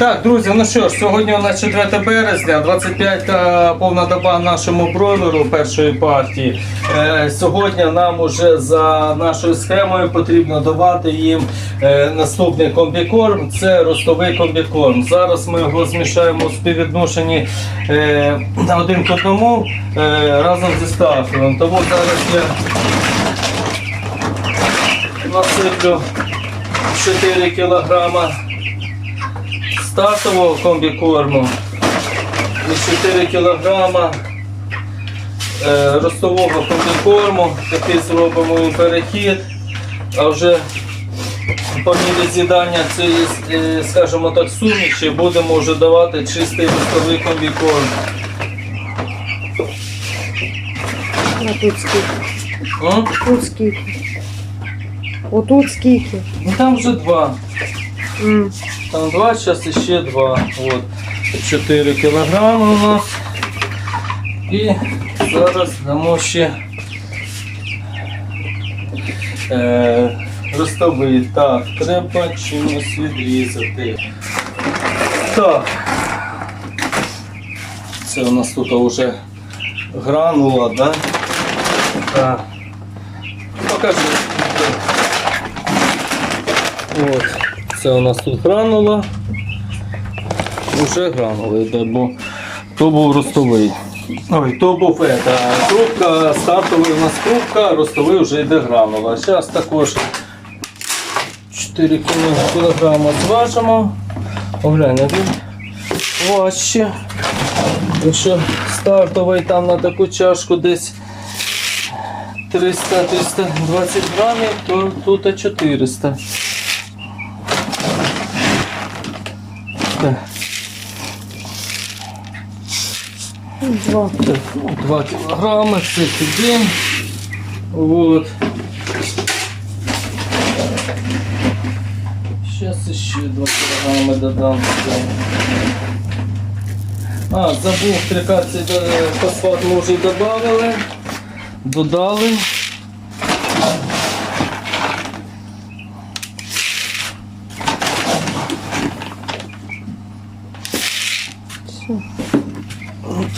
Так, друзі, ну що ж, сьогодні у нас 4 березня, 25 та повна доба нашому бройлеру першої партії. Е, сьогодні нам уже за нашою схемою потрібно давати їм е, наступний комбікорм. Це ростовий комбікорм. Зараз ми його змішаємо у співвідношенні е, один к одному е, разом зі стартовим. Тому зараз я насиплю 4 кілограма стартового комбікорму і 4 кг ростового комбікорму, такий зробимо їм перехід, а вже по мірі з'їдання цієї, е, скажімо так, суміші будемо вже давати чистий ростовий комбікорм. А тут скільки? Тут скільки? Отут скільки? Ну там вже два. М. Там два, зараз ще два. От. 4 кілограми у нас. І зараз дамо ще е, ростовий. Так, треба чимось відрізати. Так. Це у нас тут вже гранула, да? Так. Покажи. От. Це у нас тут гранула. Уже гранула йде, бо то був ростовий. Ой, то був ета, трубка, стартовий у нас трубка, ростовий вже йде гранула. Зараз також 4 кг зважимо. Оглянь, він важче. Якщо стартовий там на таку чашку десь 300-320 грамів, то тут 400. Так. Два. 2 кілограми, туди. Вот. Сейчас ще 2 кілограми додам. А, забув трикацій фосфат ми вже додали. Додали.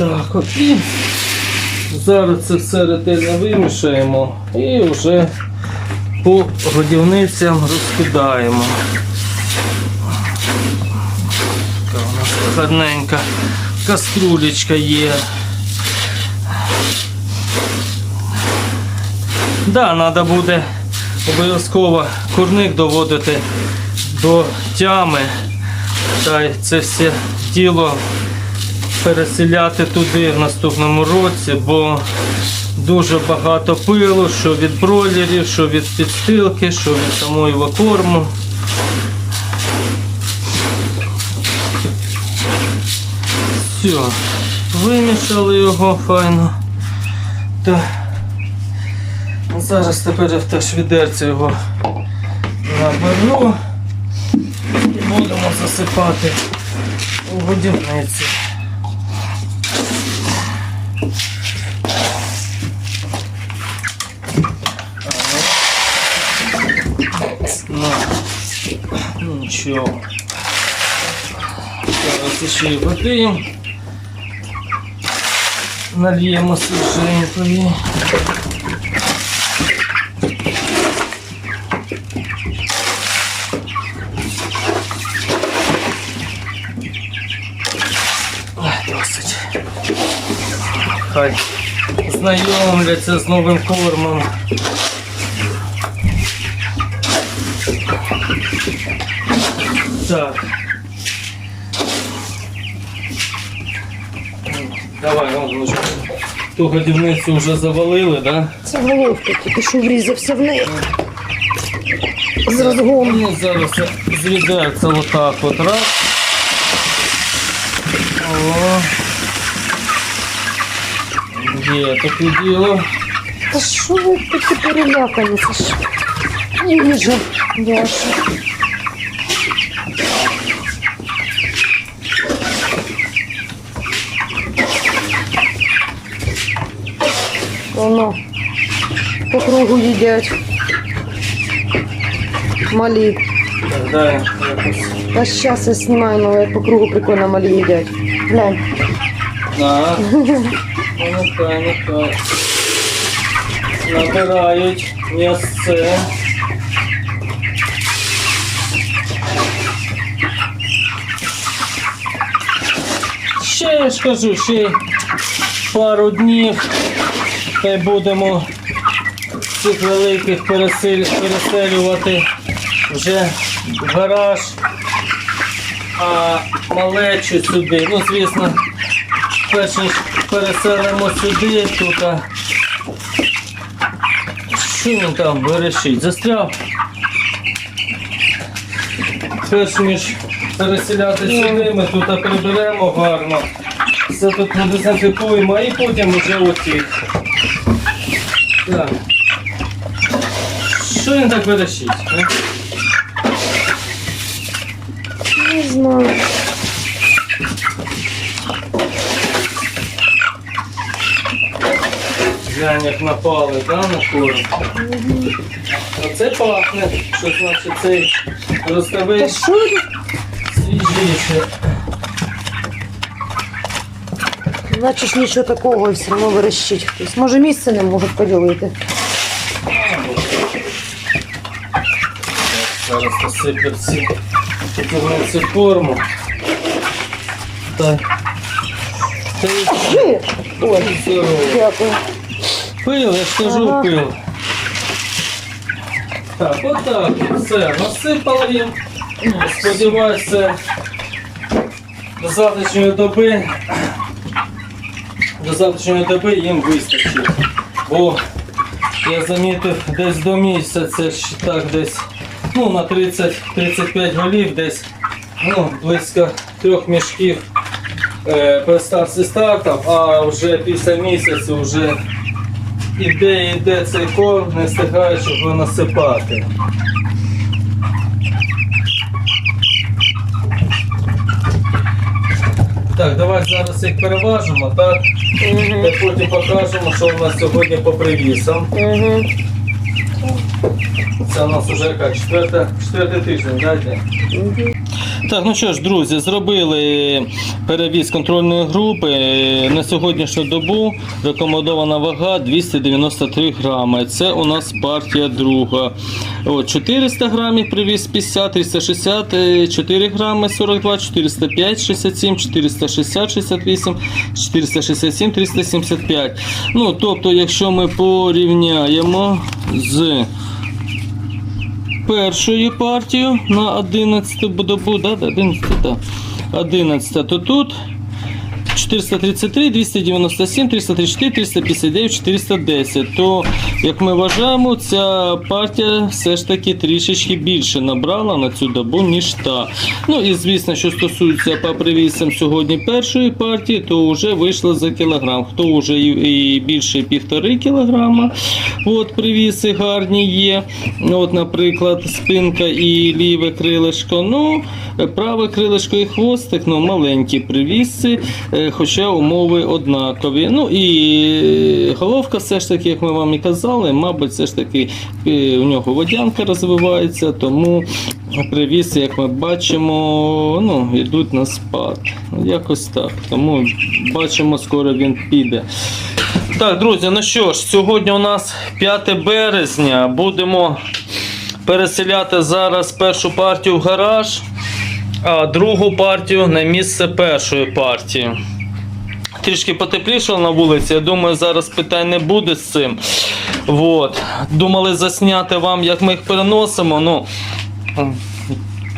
Так, от і зараз це все ретельно вимішаємо і вже по годівницям розкидаємо. Така у нас гарненька каструлечка є. Да, треба буде обов'язково курник доводити до тями. Та це все діло переселяти туди в наступному році, бо дуже багато пилу, що від бройлерів, що від підстилки, що від самої корму. Все, вимішали його файно. Так. Зараз тепер я в теж відерце його наберу і будемо засипати у годівниці. Ну, ну нічого. Зараз ще й води. Нальємо свіженької. Хай знайомляться з новим кормом. Так. Давай, он. Ту годівницю вже завалили, да? Це головка тільки що врізався в неї. З розгону. Ну, зараз це зведеться отак от раз. Є таке діло. Та що ви такі перелякані? Це ж їжа ваша. Воно по кругу їдять. Малі. Так, дай якось. Та щас я знімаю, але по кругу прикольно малі їдять. Глянь. На. Нехай, нехай. Набирають м'ясце. Ще я ж кажу, ще пару днів та й будемо цих великих переселювати вже в гараж, а малечу сюди. Ну, звісно, перш ніж переселимо сюди, тут. а, Що він там вирішить? Застряв? Перш ніж переселяти сюди, ми тут приберемо гарно. Все тут продезінфікуємо і потім вже оці. Так. Що він так вирішить? Не знаю. Як напали, да, на корм? Оце пахне, що значить цей ви свіжіше. Наче ж нічого такого і все одно верещить хтось. Може місце не можуть поділити. Зараз посиплять всі купівниці корму. Так. Ой, дякую. Пил, я ж кажу, Ага. пил. Так, отак, все, насипали їм. Сподіваюся, до завтрашньої доби, до завтрашньої доби їм вистачить. Бо я замітив десь до місяця, так десь ну, на 30-35 голів, десь ну, близько трьох мішків е, приставці стартів, а вже після місяця вже іде, іде цей корм, не встигає, щоб його насипати. Так, давай зараз їх переважимо, так? Угу. І потім покажемо, що у нас сьогодні по привісам. Угу. Це у нас вже як четвертий тиждень, да, йде? Так, ну що ж, друзі, зробили перевіз контрольної групи. На сьогоднішню добу рекомендована вага 293 грами. Це у нас партія друга. От, 400 грамів привіз 50, 360, е, 4 грами 42, 405, 67, 460, 68, 467, 375. Ну, тобто, якщо ми порівняємо з першою партією на 11 добу, буде да, 11, да. 11, то тут 433, 297, 334, 359, 410. То, як ми вважаємо, ця партія все ж таки трішечки більше набрала на цю добу, ніж та. Ну і звісно, що стосується по привісам сьогодні першої партії, то вже вийшло за кілограм. Хто вже і більше півтори кілограма. От привіси гарні є. От, наприклад, спинка і ліве крилишко. Ну, праве крилишко і хвостик, ну, маленькі привіси, е, хоча умови однакові. Ну і головка, все ж таки, як ми вам і казали, мабуть, все ж таки е, у нього водянка розвивається, тому привіси, як ми бачимо, ну, йдуть на спад. Якось так. Тому бачимо, скоро він піде. Так, друзі, ну що ж, сьогодні у нас 5 березня. Будемо переселяти зараз першу партію в гараж, а другу партію на місце першої партії. Трішки потеплішало на вулиці, я думаю, зараз питань не буде з цим. Вот. Думали засняти вам, як ми їх переносимо. Ну,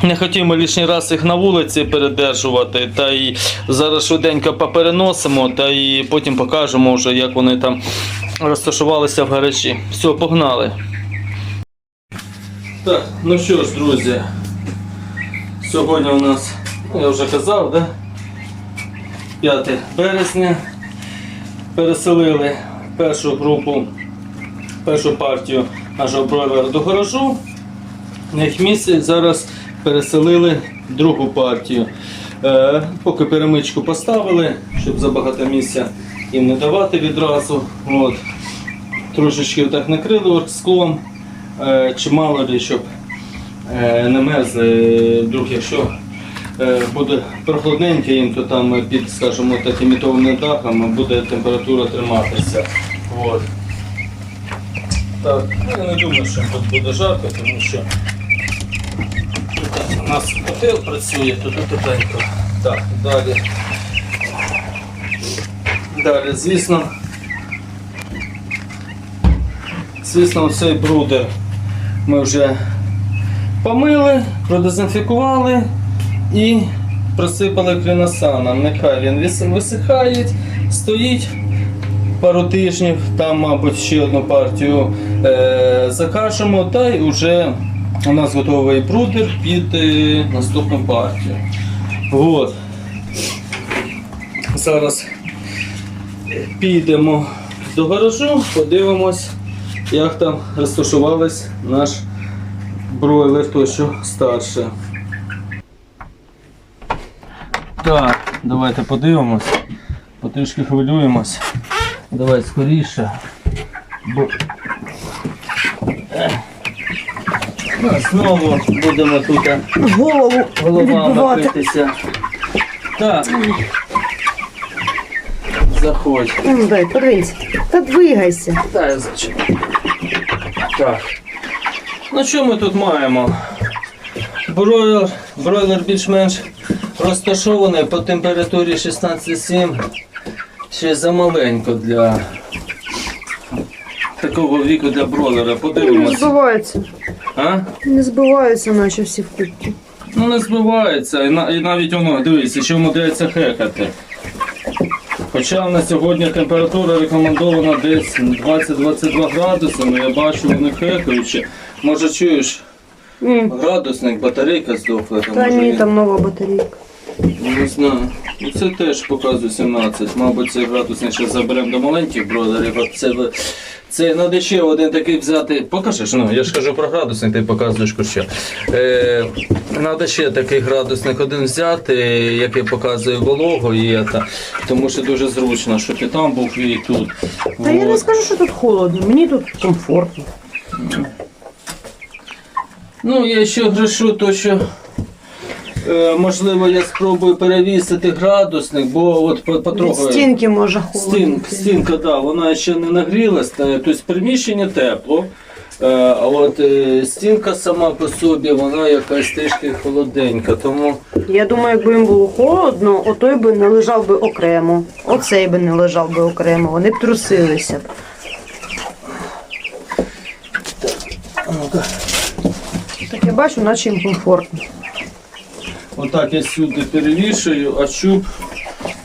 не хотімо лишній раз їх на вулиці передержувати, та й зараз швиденько попереносимо, та й потім покажемо вже, як вони там розташувалися в гаражі. Все, погнали. Так, ну що ж, друзі. Сьогодні у нас, ну, я вже казав, да? 5 березня. Переселили першу групу, першу партію нашого бройлера до гаражу. На їх місце зараз переселили другу партію. Е, поки перемичку поставили, щоб забагато місця їм не давати відразу. От. Трошечки так накрили склом, е, чи ли, щоб не мерзли, вдруг якщо е, буде прохладненько їм, то там під, скажімо, так, імітованим дахом буде температура триматися. От. Так, ну, я не думаю, що тут буде жарко, тому що тут у нас котел працює, тут тепленько. Так, далі. Далі, звісно. Звісно, цей брудер ми вже помили, продезінфікували і просипали кліносаном. Нехай він висихає, стоїть пару тижнів, там, мабуть, ще одну партію е- закажемо, та й вже у нас готовий брудер під е- наступну партію. От. Зараз підемо до гаражу, подивимось, як там розташувались наш бройлер, той що старше. Так, давайте подивимось. Потрішки хвилюємось. Давай скоріше. Бо... Ну, знову будемо тут е, Голову головами відбивати. Так. Заходь. Ну, дай, подивись. Та двигайся. Та я зачем. Так. Ну що ми тут маємо? Бройлер, бройлер більш-менш розташований по температурі 16,7. Ще замаленько для такого віку для бройлера. Не Подивимось. збиваються. А? Не збиваються, наче всі в кубці. Ну не збивається, і, на, і навіть воно, дивіться, що мудряється хекати. Хоча на сьогодні температура рекомендована десь 20-22 градуси, але я бачу, вони хекаючи. Може чуєш, М. градусник, батарейка здохла. Там, Та може, ні, він- там нова батарейка. Не знаю. І це теж показує 17. Мабуть, цей градусник ще заберемо до маленьких бродерів. а Це, ви- це треба ще один такий взяти. Покажеш, ну я ж кажу про градусник, ти показуєш що. Е, треба ще такий градусник один взяти, який показує вологу, і це, тому що дуже зручно, щоб і там був, і тут. Та я не Вот. скажу, що тут холодно, мені тут комфортно. Ну, я ще грешу, то що е, можливо я спробую перевісити градусник, бо от по- Від стінки може холодно. Стін, стінка, да, вона ще не нагрілась, тобто приміщення тепло. е, А от е, стінка сама по собі, вона якась трішки холоденька, тому Я думаю, якби їм було холодно, отой би не лежав би окремо. Оцей би не лежав би окремо, вони б трусилися. б. а ну-ка, я бачу, наче їм комфортно. отак я сюди перевішую, а щуп,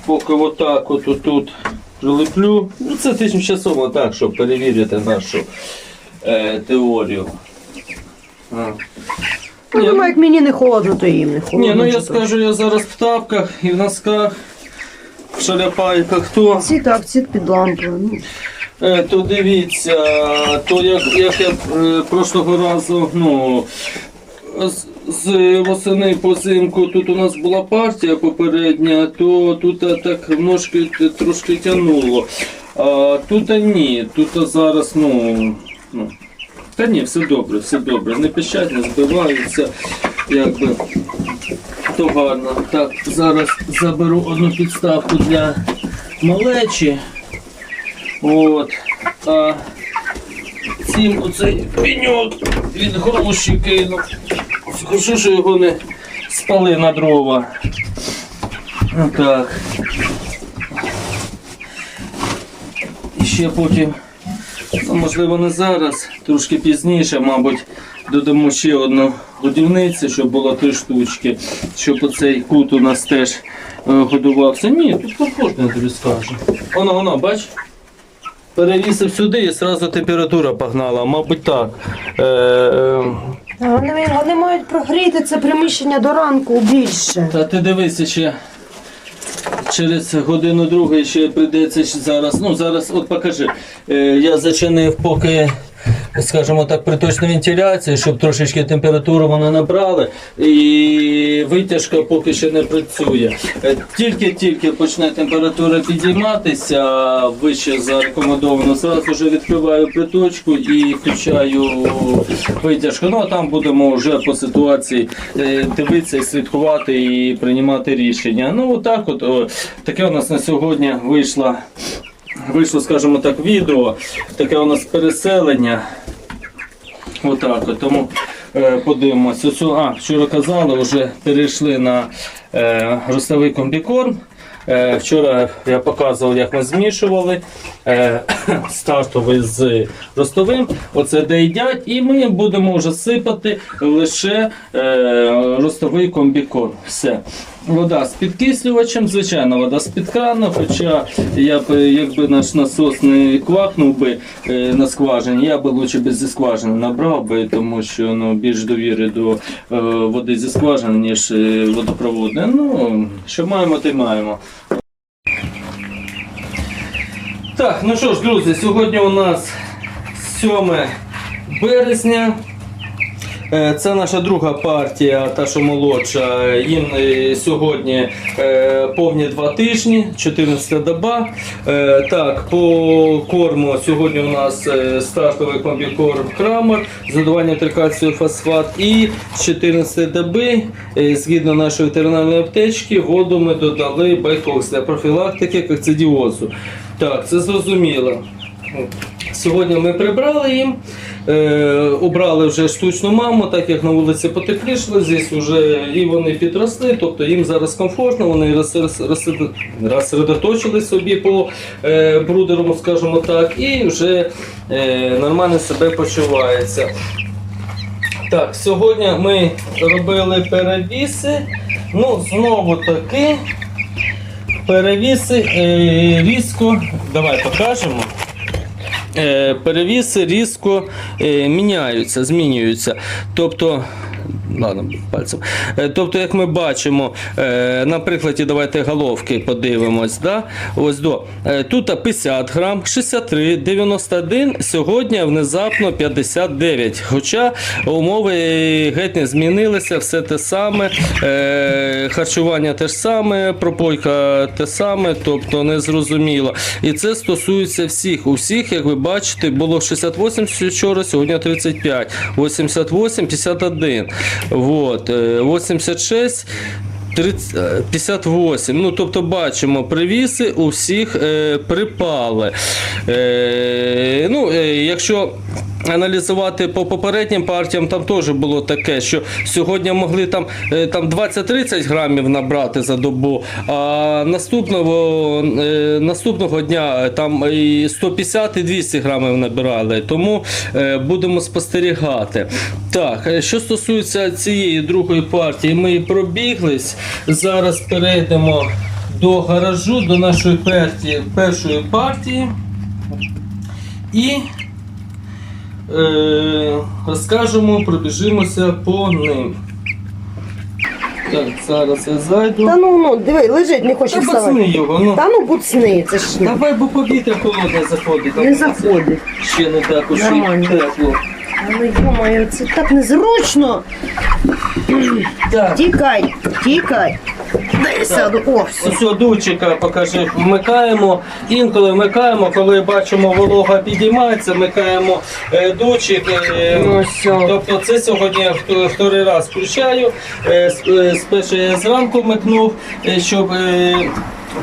поки отак от тут прилеплю. Ну це тимчасово так, щоб перевірити нашу е, теорію. А. Ну, думаю, як мені не холодно, то їм не холодно. Ні, ну я скажу, я зараз в тапках і в носках, в шаляпайках, то. Ці так, ці під лампою. Ну, Е, То дивіться, то як, як я е, прошлого разу, ну, з, восени по зимку тут у нас була партія попередня, то тут е, так ножки трошки тянуло. А тут е, ні, тут е, зараз, ну, ну, та ні, все добре, все добре. Не пищать, не збиваються, якби. То гарно. Так, зараз заберу одну підставку для малечі. От. А цим оцей пеньок від груші кинув. Скажу, що його не спали на дрова. Отак. І ще потім, ну, можливо, не зараз, трошки пізніше, мабуть, додамо ще одну годівницю, щоб було три штучки, щоб оцей кут у нас теж е, годувався. Ні, тут комфортно, я тобі скажу. Воно, воно, бач? Перевісив сюди і одразу температура погнала, мабуть так. Е, е, Вони, вони мають прогріти це приміщення до ранку більше. та ти дивися ще. Через годину другу ще прийдеться ще зараз. Ну зараз от покажи. Е, я зачинив поки скажімо так, приточна вентиляція, щоб трошечки температуру вона набрала, і витяжка поки що не працює. Е, Тільки-тільки почне температура підійматися вище за рекомендовано, зразу вже відкриваю приточку і включаю витяжку. Ну а там будемо вже по ситуації е, дивитися, слідкувати і приймати рішення. Ну отак, от о, таке у нас на сьогодні вийшло. Вийшло, скажімо так, відео, таке у нас переселення. Отак, от, тому е, подивимося. Оцю- а, вчора казали, вже перейшли на е, ростовий комбікорм. Е, вчора я показував, як ми змішували е, стартовий з ростовим. Оце де їдять, і ми будемо вже сипати лише е, ростовий комбікорм. Все. Вода з підкислювачем, звичайно, вода з-під крану, хоча я б, якби наш насос не квакнув би е, на скважині, я би лучше би зі скважини набрав би, тому що ну, більш довіри до е, води зі скважини, ніж е, водопроводне. Ну, що маємо, те й маємо. Так, ну що ж, друзі, сьогодні у нас 7 березня. Е, Це наша друга партія, та що молодша. Їм е, сьогодні е, повні два тижні, 14 доба. Так, по корму сьогодні у нас стартовий комбікорм Крамер з додаванням трикальцію фосфат. І з 14 доби, згідно нашої ветеринарної аптечки, воду ми додали байкокс для профілактики кокцидіозу. Так, це зрозуміло. Сьогодні ми прибрали їм, е, обрали вже штучну маму, так як на вулиці потеплішало, здесь вже і вони підросли, тобто їм зараз комфортно, вони роз- роз- роз- розсередоточили собі по е, брудеру, скажімо так, і вже е, нормально себе почуваються. Так, сьогодні ми робили перевіси. Ну, знову таки, перевіси різко. Давай покажемо. Е, перевіси різко е, міняються, змінюються. Тобто, ладно, пальцем. Е, тобто, як ми бачимо, е, на прикладі давайте головки подивимось. Да? Ось до. Е, тут 50 грам, 63, 91, сьогодні внезапно 59. Хоча умови геть не змінилися, все те саме, харчування те ж саме, пропойка те саме, тобто не зрозуміло. І це стосується всіх. У всіх, як ви бачите, було 68 вчора, сьогодні 35, 88, 51. Вот, е, 86. 30, е, 58. Ну, тобто бачимо, привіси у всіх е, припали. Е, ну, е, якщо аналізувати по попереднім партіям, там теж було таке, що сьогодні могли там, е, там 20-30 грамів набрати за добу, а наступного, е, наступного дня е, там і 150 і 200 грамів набирали. Тому будемо спостерігати. Так, що стосується цієї другої партії, ми і пробіглись. Зараз перейдемо до гаражу, до нашої партії, першої партії. І розкажемо, пробіжимося по ним. Так, зараз я зайду. Та ну ну, диви, лежить, не хоче Та вставати. пацани його, ну. Та ну буцни, це ж не. Давай, бо повітря холодне заходить. не заходить. Ще не так уж і Нормально. тепло. Ну йомаю, це так незручно. Так. Тікай, тікай. Дай сяду. О, все. Ось дучика покажи, вмикаємо. Інколи вмикаємо, коли бачимо, волога підіймається, вмикаємо е, дучик. е, Ну, все. Тобто це сьогодні я вто- вторий раз включаю. Е, с- е, Спершу я зранку вмикнув, е, щоб е,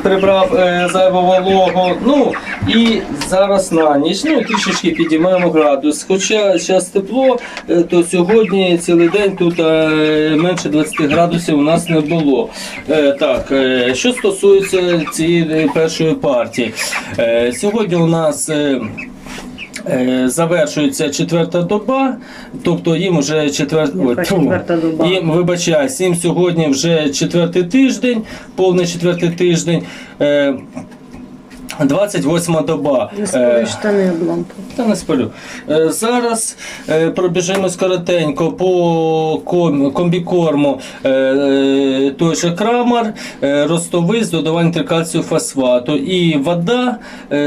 прибрав е, зайву вологу. Ну і зараз на ніч. Ну трішечки підіймаємо градус. Хоча зараз тепло, е, то сьогодні цілий день тут е, менше 20 градусів у нас не було. Е, Так, е, що стосується цієї першої партії, Е, сьогодні у нас. Е, Завершується четверта доба, тобто їм вже четвер... Четверта доба? їм вибачаюсь, їм сьогодні вже четвертий тиждень, повний четвертий тиждень. Е, 28 доба. Не Е, штани облампу. та не спалю. Е, Зараз е, пробіжимось коротенько по комбікорму той же крамар, ростовий з додаванням трикальцію фосфату і вода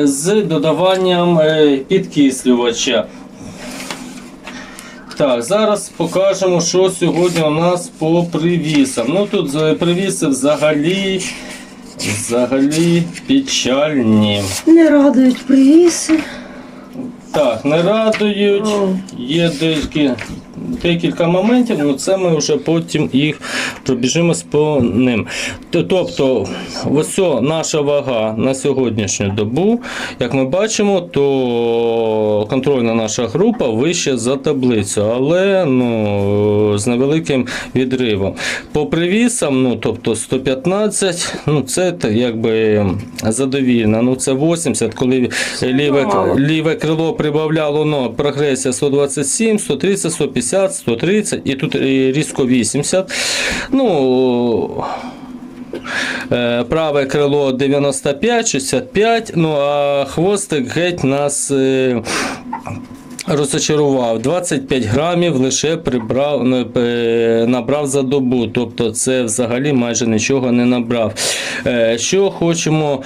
з додаванням підкислювача. Так, зараз покажемо, що сьогодні у нас по привісам. Ну тут привіси взагалі, взагалі печальні. Не радують привіси. Так, не радують. Є деякі, декілька моментів, але це ми вже потім їх пробіжимось по ним. Тобто, ось наша вага на сьогоднішню добу, як ми бачимо, то контрольна наша група вища за таблицю, але ну, з невеликим відривом. По привісам, ну, тобто 115, ну це якби задовільно. Ну, це 80, коли ліве, ліве крило прибавляло ну, прогресія 127, 130, 150, 130 і тут е, різко 80. Ну, е, праве крило 95, 65, ну а хвостик геть нас. е, Розочарував 25 грамів лише прибрав, е, набрав за добу, тобто це взагалі майже нічого не набрав. Що хочемо,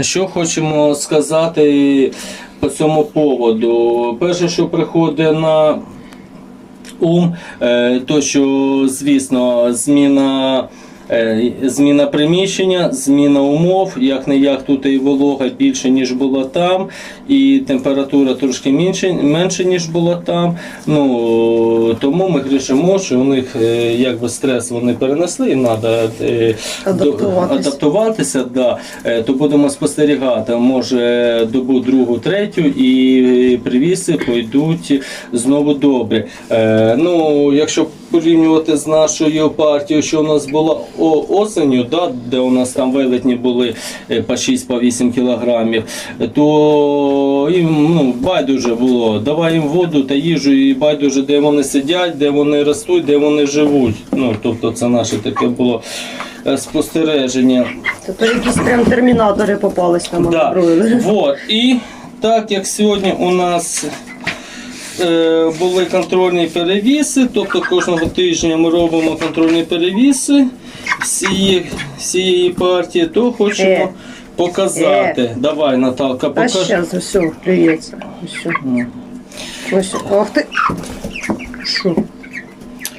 що хочемо сказати по цьому поводу? Перше, що приходить на ум, е, то що, звісно, зміна. Е, Зміна приміщення, зміна умов, як не як тут і волога більше, ніж було там, і температура трошки менше, менше ніж було там. Ну, тому ми грішимо, що у них е, якби стрес вони перенесли, і треба Адаптуватись. адаптуватися. Да. Е, То будемо спостерігати, може добу другу, третю, і привіси пойдуть знову добре. Ну, якщо порівнювати з нашою партією, що у нас була о- осенью, да, де у нас там велетні були е, по 6-8 кілограмів, то їм ну, байдуже було. Давай їм воду та їжу, і байдуже, де вони сидять, де вони ростуть, де вони живуть. Ну, тобто це наше таке було е, спостереження. Тепер якісь прям термінатори попались там Да. Вот. І так як сьогодні у нас були контрольні перевіси, тобто кожного тижня ми робимо контрольні перевіси всієї, всієї партії, то хочемо Е. показати. Давай, Наталка, А зараз все. Ось. Ну. Ось. Ах ти. Що?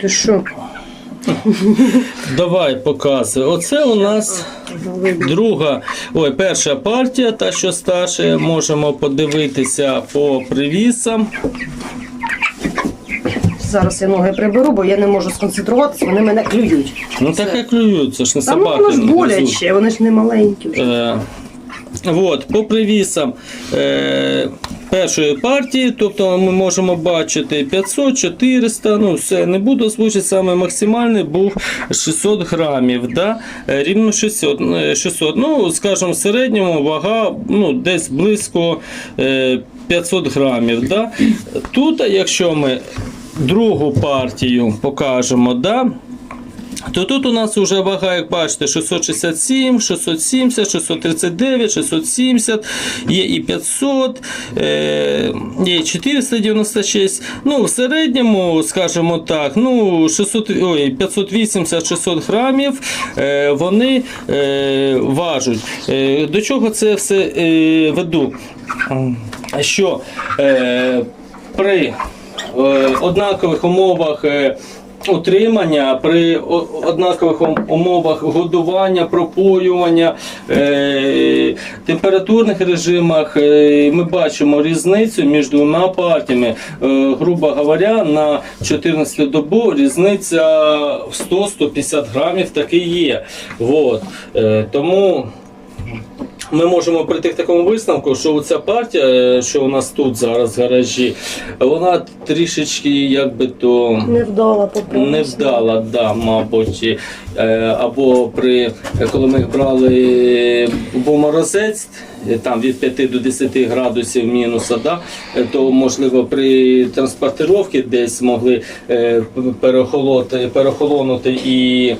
Ти що? Давай показуй. Оце у нас друга, ой, перша партія, та що старше, Можемо подивитися по привісам. Зараз я ноги приберу, бо я не можу сконцентруватися, вони мене клюють. Ну так і клюються, ж не Та ну собаки. воно ж не гризуть. боляче, вони ж не маленькі. вже. Е, от, по привісам е, першої партії, тобто ми можемо бачити 500, 400, ну все, не буду озвучити, саме максимальний був 600 грамів, да? Е, рівно 600, е, 600. Ну, скажімо, в середньому вага ну, десь близько е, 500 грамів. Да? Тут, якщо ми другу партію покажемо, да? То тут у нас вже вага, як бачите, 667, 670, 639, 670, є і 500, е, є і 496. Ну, в середньому, скажімо так, ну, 600, ой, 580-600 грамів е, вони е, важуть. До чого це все веду? Що при однакових умовах. Утримання при однакових умовах годування, пропоювання, е, температурних режимах е, ми бачимо різницю між двома партіями. Е, грубо говоря, на 14 добу різниця в 100-150 грамів таки є. Вот. Е, тому ми можемо прийти к такому висновку, що ця партія, е, що у нас тут зараз в гаражі, вона трішечки якби то. Не вдала. Не вдала, да, мабуть. Е, Або при коли ми брали був морозець, е, там від 5 до 10 градусів мінуса, да, е, то можливо при транспортировці десь могли е, перехолоти, перехолонути і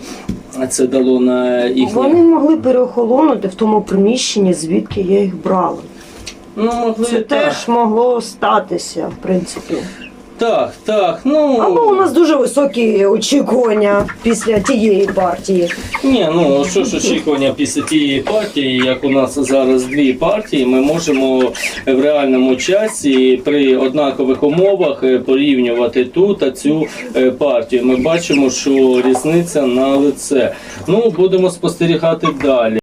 це дало на їхні. Вони могли переохолонути в тому приміщенні, звідки я їх брала. Ну, могли Це так. теж могло статися, в принципі. Так, так, ну. Або у нас дуже високі очікування після тієї партії. Ні, ну що ж очікування після тієї партії, як у нас зараз дві партії, ми можемо в реальному часі при однакових умовах е, порівнювати ту та цю е, партію. Ми бачимо, що різниця на лице. Ну, будемо спостерігати далі.